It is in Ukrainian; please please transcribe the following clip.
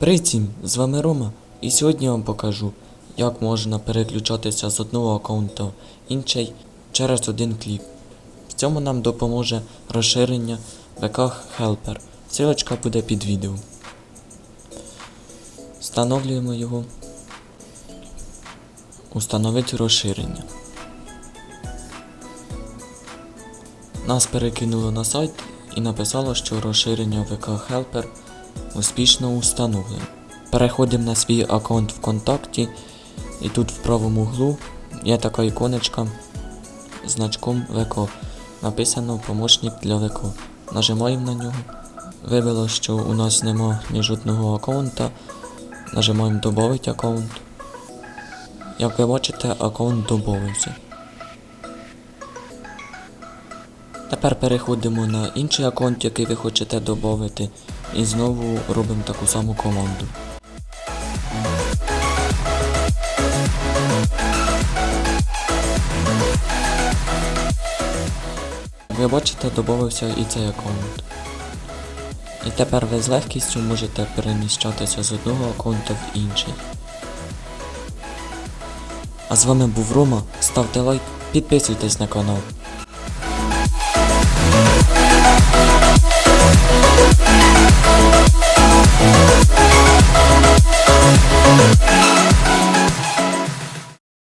Привіт з вами Рома, і сьогодні я вам покажу, як можна переключатися з одного аккаунту в інший через один клік. В цьому нам допоможе розширення VK Helper. Силочка буде під відео. Встановлюємо його. Установити розширення. Нас перекинуло на сайт і написало, що розширення VK Helper успішно установлено. Переходимо на свій аккаунт ВКонтакті і тут в правому углу є така іконочка з значком ВК. Написано помощник для ВК. Нажимаємо на нього. Вивело, що у нас нема ні жодного аккаунта. Нажимаємо Добавити аккаунт. Як ви бачите, аккаунт додався. Тепер переходимо на інший аккаунт, який ви хочете додати, і знову робимо таку саму команду. Ви бачите, додався і цей аккаунт. І тепер ви з легкістю можете переміщатися з одного аккаунту в інший. А з вами був Рома. Ставте лайк, підписуйтесь на канал.